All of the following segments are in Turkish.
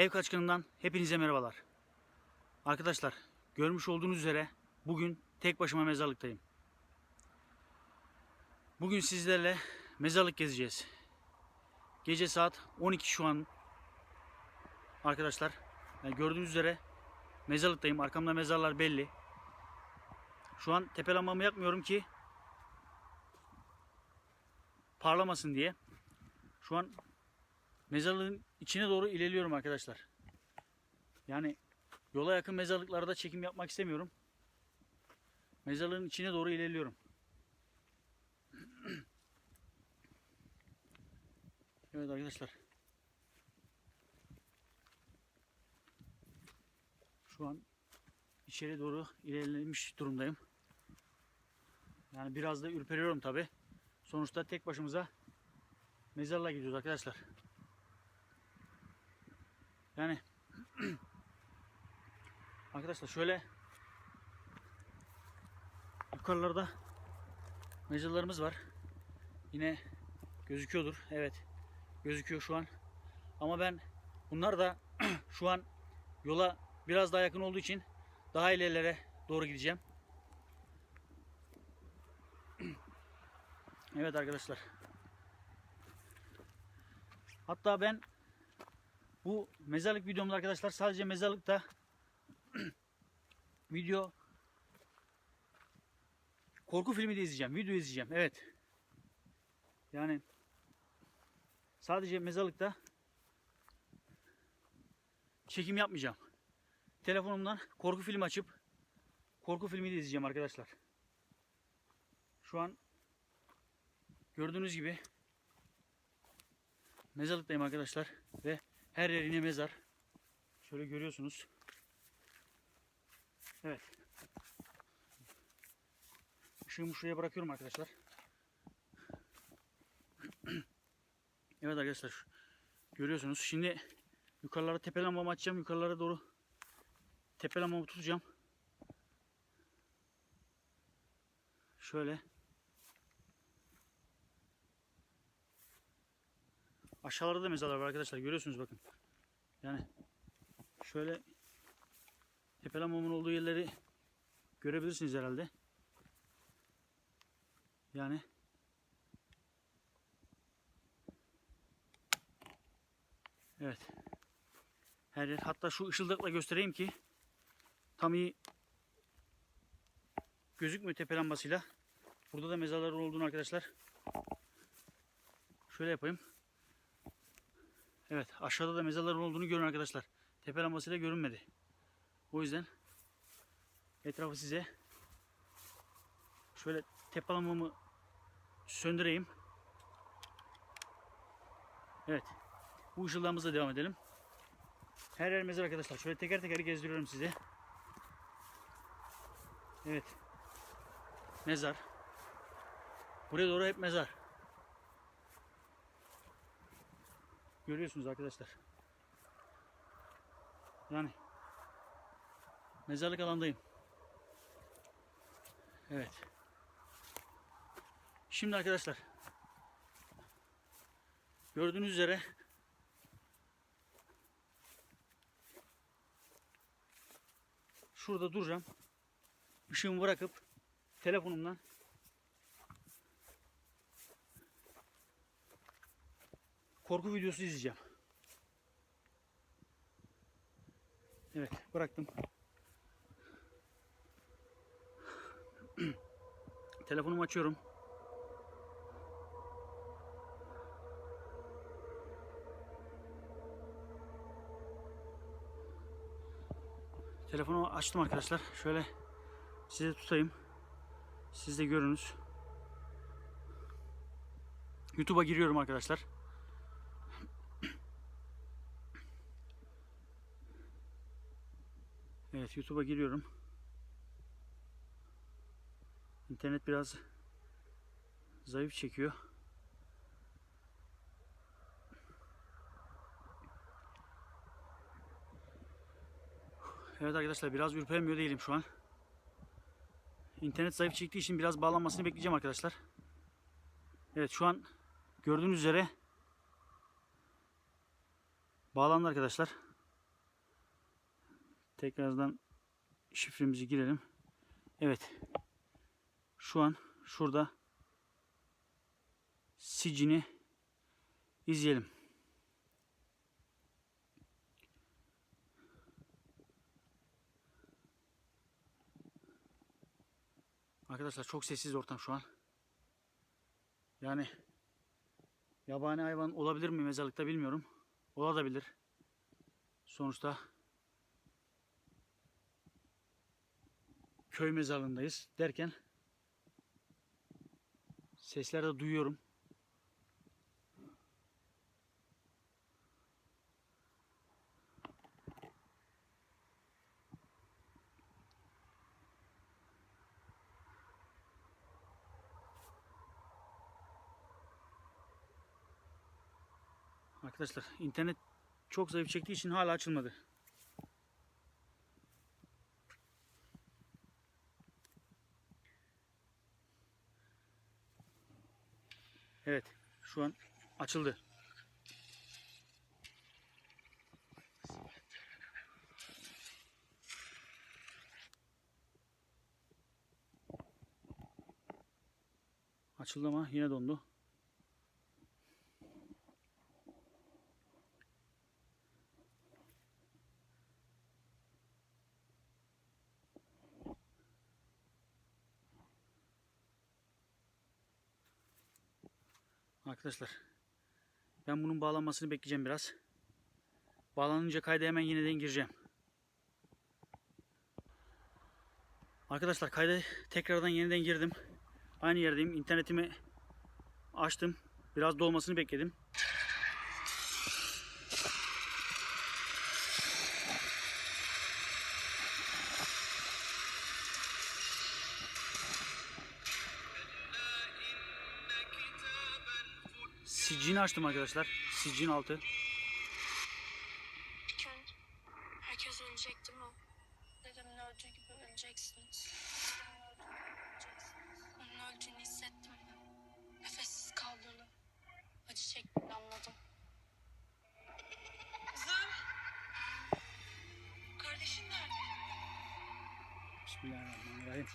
Ev kaçkınından hepinize merhabalar. Arkadaşlar görmüş olduğunuz üzere bugün tek başıma mezarlıktayım. Bugün sizlerle mezarlık gezeceğiz. Gece saat 12 şu an. Arkadaşlar gördüğünüz üzere mezarlıktayım. Arkamda mezarlar belli. Şu an tepelanmamı yapmıyorum ki parlamasın diye. Şu an mezarlığın içine doğru ilerliyorum arkadaşlar. Yani yola yakın mezarlıklarda çekim yapmak istemiyorum. Mezarlığın içine doğru ilerliyorum. evet arkadaşlar. Şu an içeri doğru ilerlemiş durumdayım. Yani biraz da ürperiyorum tabi. Sonuçta tek başımıza mezarlığa gidiyoruz arkadaşlar. Yani arkadaşlar şöyle yukarılarda mezarlarımız var. Yine gözüküyordur. Evet. Gözüküyor şu an. Ama ben bunlar da şu an yola biraz daha yakın olduğu için daha ilerilere doğru gideceğim. Evet arkadaşlar. Hatta ben bu mezarlık videomda arkadaşlar sadece mezarlıkta video korku filmi de izleyeceğim. Video izleyeceğim. Evet. Yani sadece mezarlıkta çekim yapmayacağım. Telefonumdan korku filmi açıp korku filmi de izleyeceğim arkadaşlar. Şu an gördüğünüz gibi mezarlıktayım arkadaşlar ve her yer yine mezar. Şöyle görüyorsunuz. Evet. Işığımı şuraya bırakıyorum arkadaşlar. evet arkadaşlar. Görüyorsunuz. Şimdi yukarılara tepe lambamı açacağım. Yukarılara doğru tepe lambamı tutacağım. Şöyle. Aşağılarda da mezarlar var arkadaşlar. Görüyorsunuz bakın. Yani şöyle tepelenmemin olduğu yerleri görebilirsiniz herhalde. Yani Evet. Her yer. Hatta şu ışıldıkla göstereyim ki tam iyi gözükmüyor tepe lambasıyla. Burada da mezarların olduğunu arkadaşlar. Şöyle yapayım. Evet aşağıda da mezarların olduğunu görün arkadaşlar. Tepe lambasıyla görünmedi. O yüzden etrafı size şöyle tepe lambamı söndüreyim. Evet. Bu ışıldağımızla devam edelim. Her yer mezar arkadaşlar. Şöyle teker teker gezdiriyorum size. Evet. Mezar. Buraya doğru hep mezar. Görüyorsunuz arkadaşlar. Yani mezarlık alandayım. Evet. Şimdi arkadaşlar gördüğünüz üzere şurada duracağım. Işığımı bırakıp telefonumdan korku videosu izleyeceğim. Evet bıraktım. Telefonumu açıyorum. Telefonu açtım arkadaşlar. Şöyle size tutayım. Siz de görünüz. YouTube'a giriyorum arkadaşlar. Evet YouTube'a giriyorum. İnternet biraz zayıf çekiyor. Evet arkadaşlar biraz ürpermiyor değilim şu an. İnternet zayıf çektiği için biraz bağlanmasını bekleyeceğim arkadaşlar. Evet şu an gördüğünüz üzere bağlandı arkadaşlar. Tekrardan şifremizi girelim. Evet. Şu an şurada sicini izleyelim. Arkadaşlar çok sessiz ortam şu an. Yani yabani hayvan olabilir mi mezarlıkta bilmiyorum. Olabilir. Sonuçta köy mezarlığındayız derken sesler de duyuyorum. Arkadaşlar internet çok zayıf çektiği için hala açılmadı. Evet şu an açıldı. Açıldı ama yine dondu. Arkadaşlar ben bunun bağlanmasını bekleyeceğim biraz. Bağlanınca kayda hemen yeniden gireceğim. Arkadaşlar kayda tekrardan yeniden girdim. Aynı yerdeyim. İnternetimi açtım. Biraz dolmasını bekledim. Sicini açtım arkadaşlar. Sicin altı. Herkes ölecek değil mi? Dedemin öldüğü gibi öleceksiniz. Onun öldüğünü hissettim. Nefessiz kaldığını, acı çektiğini anladım. Kızım! Kardeşin nerede? Bismillahirrahmanirrahim.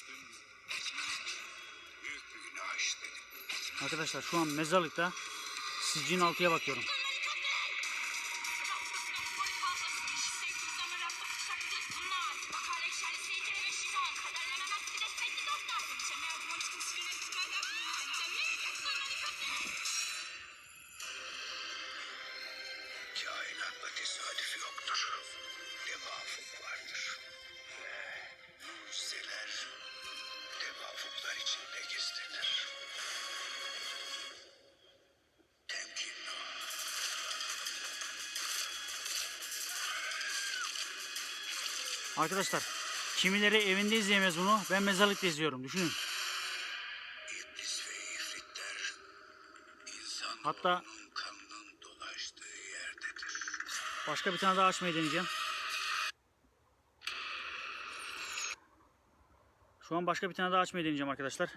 Düştün. Büyük bir günah işledin. Arkadaşlar şu an mezarlıkta sicin altıya bakıyorum. Kainatta tesadüf yoktur. Tevafuk vardır. Ve mucizeler tevafuklar içinde gizlidir. Temkinli ol. Arkadaşlar kimileri evinde izleyemez bunu. Ben mezarlıkta izliyorum. Düşünün. İblis ve ifritler insan Hatta- kanının dolaştığı yerdedir. Başka bir tane daha açmayı deneyeceğim. Şu an başka bir tane daha açmayı deneyeceğim arkadaşlar.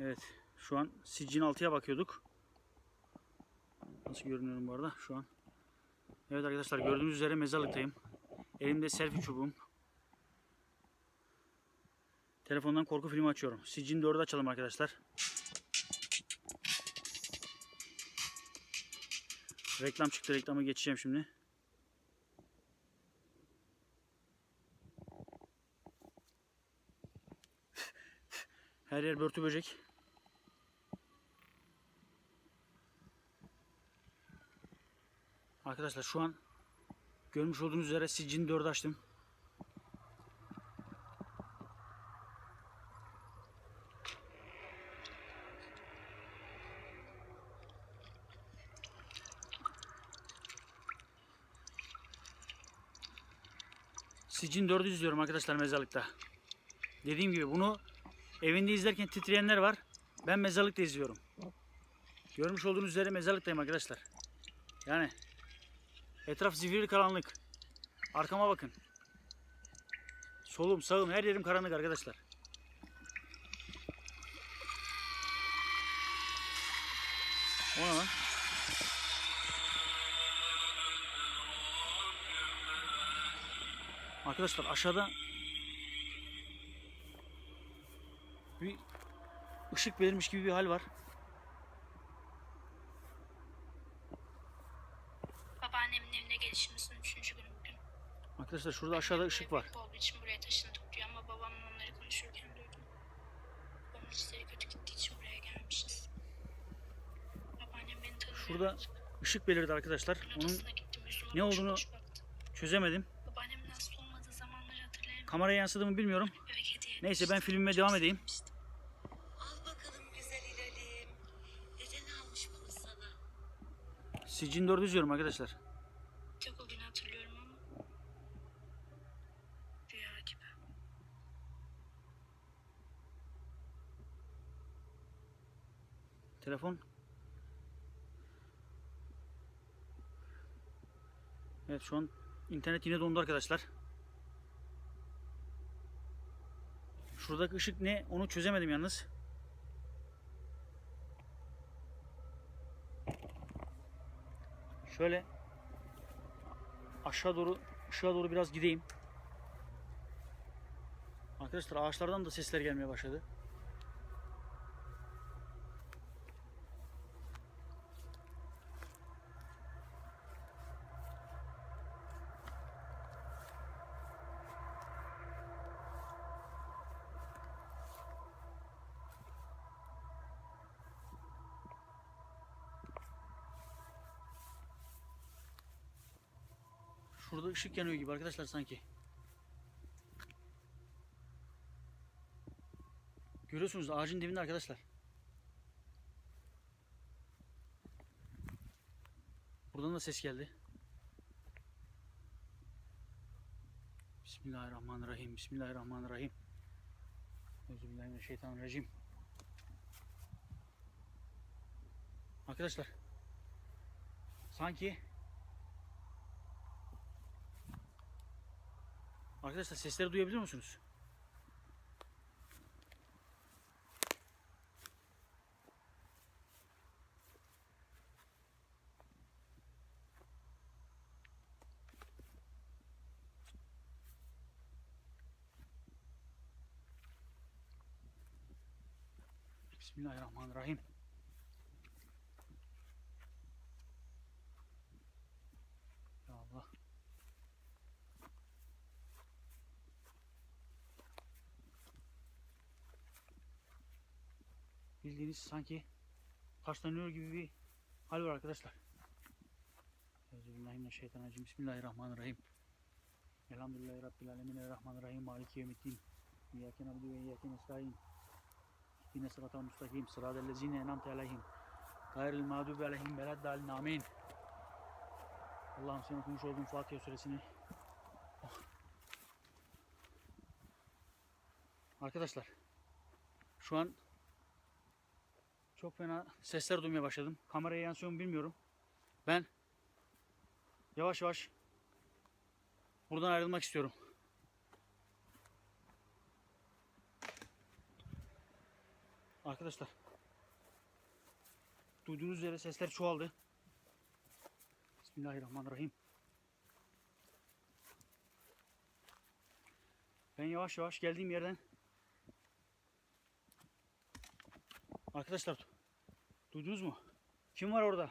Evet. Şu an sicin altıya bakıyorduk. Nasıl görünüyorum bu arada şu an. Evet arkadaşlar gördüğünüz üzere mezarlıktayım. Elimde selfie çubuğum. Telefondan korku filmi açıyorum. Sicin 4'ü açalım arkadaşlar. Reklam çıktı. Reklamı geçeceğim şimdi. Her yer börtü böcek. Arkadaşlar şu an görmüş olduğunuz üzere Sicin 4'ü açtım. Sicin 4'ü izliyorum arkadaşlar mezarlıkta. Dediğim gibi bunu evinde izlerken titreyenler var. Ben mezarlıkta izliyorum. Görmüş olduğunuz üzere mezarlıktayım arkadaşlar. Yani etraf zifiri karanlık. Arkama bakın. Solum, sağım, her yerim karanlık arkadaşlar. O ne lan? Arkadaşlar aşağıda bir ışık verilmiş gibi bir hal var. Babaannemin evine gelişimizin üçüncü günü bugün. Arkadaşlar şurada aşağıda ışık var. Olduğu için buraya taşındık diyor ama babamla onları konuşurken duydum. Babamın işleri kötü gittiği için buraya gelmişiz. Babaannem beni tanıyor. Şurada ışık belirdi arkadaşlar. Onun ne olduğunu- çözemedim. Kameraya yansıdı mı bilmiyorum. Neyse ben filmime devam edeyim. Sicin 4'ü izliyorum arkadaşlar. Tek o günü hatırlıyorum ama. Rüya gibi. Telefon. Evet şu an internet yine dondu arkadaşlar. Şuradaki ışık ne onu çözemedim yalnız. Şöyle aşağı doğru ışığa doğru biraz gideyim. Arkadaşlar ağaçlardan da sesler gelmeye başladı. Şurada ışık yanıyor gibi arkadaşlar sanki. Görüyorsunuz ağacın dibinde arkadaşlar. Buradan da ses geldi. Bismillahirrahmanirrahim. Bismillahirrahmanirrahim. Euzubillahimineşşeytanirracim. Arkadaşlar sanki Arkadaşlar sesleri duyabiliyor musunuz? Bismillahirrahmanirrahim. Ya Allah. Bildiğiniz sanki taşlanıyor gibi bir hal var arkadaşlar. Euzubillahimineşşeytanirracim. Bismillahirrahmanirrahim. Elhamdülillahi Rabbil alemin. Errahmanirrahim. Maliki yevmiddin. İyyâke nabdu ve iyyâke nestaîn. İhdine sıratal müstakim. Sıratel lezîne en'amte aleyhim. Gayril mağdubi aleyhim veleddâlin. Amin. Allah'ım sen okumuş olduğun Fatiha suresini Oh. Arkadaşlar şu an çok fena sesler duymaya başladım. Kameraya yansıyor mu bilmiyorum. Ben yavaş yavaş buradan ayrılmak istiyorum. Arkadaşlar duyduğunuz üzere sesler çoğaldı. Bismillahirrahmanirrahim. Ben yavaş yavaş geldiğim yerden Arkadaşlar duydunuz mu? Kim var orada?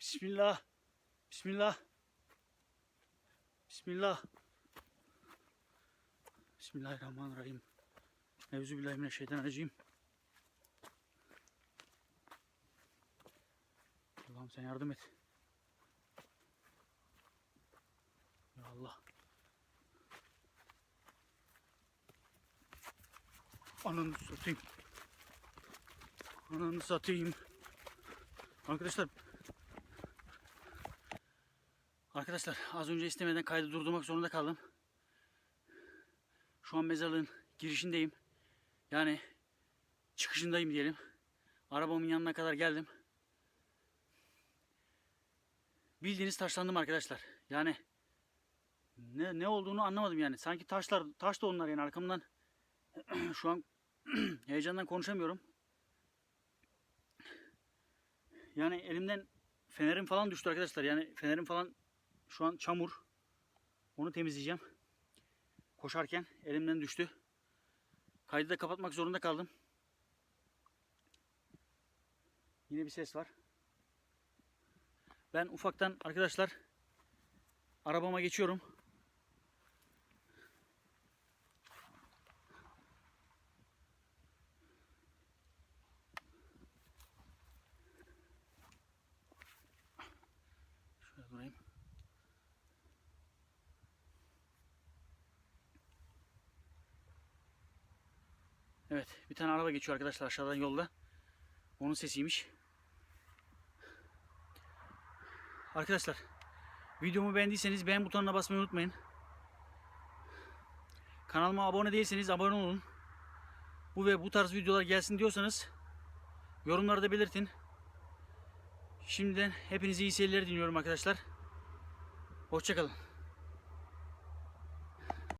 Bismillah. Bismillah. Bismillah. Bismillahirrahmanirrahim. Euzubillahimineşşeytanirracim. Allah'ım sen yardım et. Ya Allah. Ananı satayım. Ananı satayım. Arkadaşlar Arkadaşlar az önce istemeden kaydı durdurmak zorunda kaldım. Şu an mezarlığın girişindeyim. Yani çıkışındayım diyelim. Arabamın yanına kadar geldim. Bildiğiniz taşlandım arkadaşlar. Yani ne ne olduğunu anlamadım yani. Sanki taşlar taş da onlar yani arkamdan şu an heyecandan konuşamıyorum. Yani elimden fenerim falan düştü arkadaşlar. Yani fenerim falan şu an çamur. Onu temizleyeceğim. Koşarken elimden düştü. Kaydı da kapatmak zorunda kaldım. Yine bir ses var. Ben ufaktan arkadaşlar arabama geçiyorum. Şöyle durayım. Evet, bir tane araba geçiyor arkadaşlar aşağıdan yolda. Onun sesiymiş. Arkadaşlar, videomu beğendiyseniz beğen butonuna basmayı unutmayın. Kanalıma abone değilseniz abone olun. Bu ve bu tarz videolar gelsin diyorsanız yorumlarda belirtin. Şimdiden hepinize iyi seyirler diliyorum arkadaşlar. Hoşçakalın.